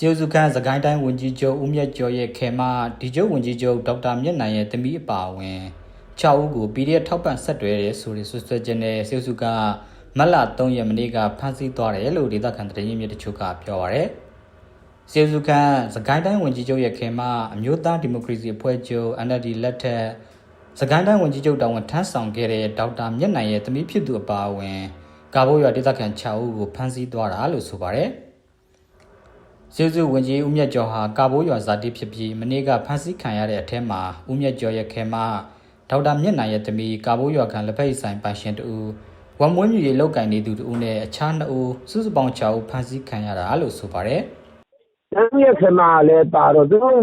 စီယုစုခန်းစကိုင်းတိုင်းဝန်ကြီးချုပ်ဦးမြတ်ကျော်ရဲ့ခေမဒီကျုပ်ဝန်ကြီးချုပ်ဒေါက်တာမြတ်နိုင်ရဲ့တမီးအပါအဝင်6ဦးကို PDF ထောက်ပံ့ဆက်တွဲတယ်ဆိုတဲ့ဆွဆွဲခြင်းနဲ့စီယုစုကမတ်လ3ရက်မနေ့ကဖမ်းဆီးသွားတယ်လို့ဒေသခံသတင်းရင်းမြစ်တချို့ကပြောပါရယ်စီယုစုခန်းစကိုင်းတိုင်းဝန်ကြီးချုပ်ရဲ့ခေမအမျိုးသားဒီမိုကရေစီအဖွဲ့ချုပ် NLD လက်ထက်စကိုင်းတိုင်းဝန်ကြီးချုပ်တောင်ဝန်ထမ်းဆောင်ခဲ့တဲ့ဒေါက်တာမြတ်နိုင်ရဲ့တမီးဖြစ်သူအပါအဝင်ကာဘိုးရွာဒေသခံ6ဦးကိုဖမ်းဆီးသွားတာလို့ဆိုပါရယ် ကျေးဇူးဝင်ကြီးဦးမြတ်ကျော်ဟာကာဘိုးရွာဇာတိဖြစ်ပြီးမနေ့ကဖမ်းဆီးခံရတဲ့အထက်မှာဦးမြတ်ကျော်ရဲ့ခဲမဒေါက်တာမြင့်နိုင်ရဲ့သမီးကာဘိုးရွာခံလက်ဖက်ဆိုင်ပိုင်ရှင်တူဝမ်မွေးမြူရေးလောက်ကင်နေသူတူနဲ့အခြားနှစ်ဦးစုစုပေါင်း6ဦးဖမ်းဆီးခံရတာလို့ဆိုပါတယ်။တန်းရဲ့ခမလည်းပါတော့သူတို့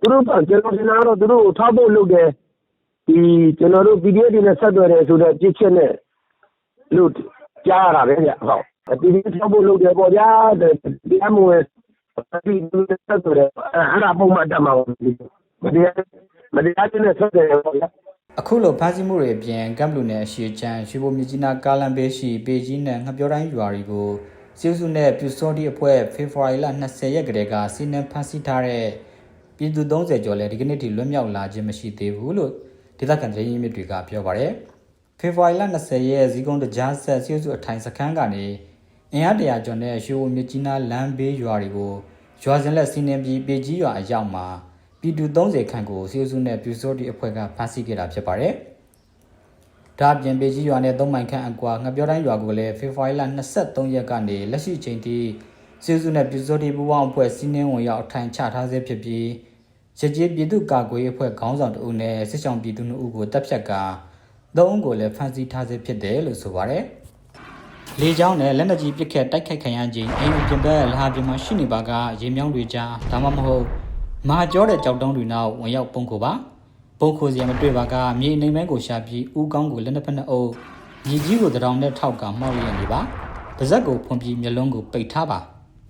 သူတို့ကကျွန်တော်ထင်တာတော့သူတို့ကိုထောက်ဖို့လုပ်တယ်။ဒီကျွန်တော်တို့ PDF တွေနဲ့ဆက်သွယ်တယ်ဆိုတော့ကြစ်ချက်နဲ့လို့ကြားရတာပဲဗျ။ဟုတ်။ PDF ထောက်ဖို့လုပ်တယ်ပေါ့ဗျာ။တရားမဝင် ဒီလူတွေဆက်သွယ်တယ်အဲ့ဒါပုံမှန်တက်မှာပါ။မတရားမတရားချင်းနဲ့ဆက်သွယ်တယ်ပေါ့ဗျာ။အခုလိုဖမ်းဆီးမှုတွေအပြင်ကမ်ဘလူနယ်အရှိချမ်းရွှေဘိုမြကြီးနားကားလမ်းဘေးရှိပေကြီးနဲ့ငှက်ပြောတိုင်းရွာတွေကိုစီစုနဲ့ပြူစောတိအဖွဲ့ဖေဖော်ဝါရီလ20ရက်ကတည်းကစီးနှင်းဖမ်းဆီးထားတဲ့ပြည်သူ30ကျော်လည်းဒီကနေ့ထိလွတ်မြောက်လာခြင်းမရှိသေးဘူးလို့ဒေသခံသတင်းရင်းမြစ်တွေကပြောပါတယ်ဖေဖော်ဝါရီလ20ရက်ဇီကုန်းတကြားဆက်စီစုအထိုင်စခန်းကနေ အင်အားတရာကျော်နဲ့ရွှေဘိုမြကြီးနားလမ်းဘေးရွာတွေကိုရွာစဉ်လက်စီးနှင်းပြီးပေကြီးရွာအရောက်မှာပြည်သူ30ခန့်ကိုစီစုနဲ့ပြူစောတိအဖွဲ့ကဖမ်းဆီးခဲ့တာဖြစ်ပါတယ်။ဒါ့အပြင်ပေကြီးရွာနဲ့သုံးမိုင်ခန့်အကွာငပြောတိုင်းရွာကိုလည်းဖေဖော်ဝါရီလ23ရက်ကနေလက်ရှိချိန်ထိစီစုနဲ့ပြူစောတိပူးပေါင်းအဖွဲ့စီးနှင်းဝင်ရောက်အထိုင်ချထားဆဲဖြစ်ပြီးရကြီးပြည်သူ့ကာကွယ်ရေးအဖွဲ့ခေါင်းဆောင်တဦးနဲ့စစ်ဆောင်ပြည်သူတို့ကိုတပ်ဖြတ်ကာသုံးဦးကိုလည်းဖမ်းဆီးထားဆဲဖြစ်တယ်လို့ဆိုပါတယ်။ လေကြောင်းနဲ့လက်နက်ကြီးပစ်ခတ်တိုက်ခိုက်ခံရခြင်းအိမ်အပြင်ဘက်လဟာပြင်မှာရှိနေပါကရေမြောင်းတွေကြားဒါမှမဟုတ်မဟာကျောတဲ့ကြောက်တုံးတွေနောက်ဝင်ရောက်ပုံခိုပါပုံခိုစီရမတွေ့ပါကမြေအနေမဲကိုရှာပြီးဥကောင်းကိုလက်နှစ်ဖက်နှစ်အုပ်မြေကြီးကိုတရောင်နဲ့ထောက်ကမှောက်ရနေပါပါဇက်ကိုဖွန်ပြီးမျက်လုံးကိုပိတ်ထားပါ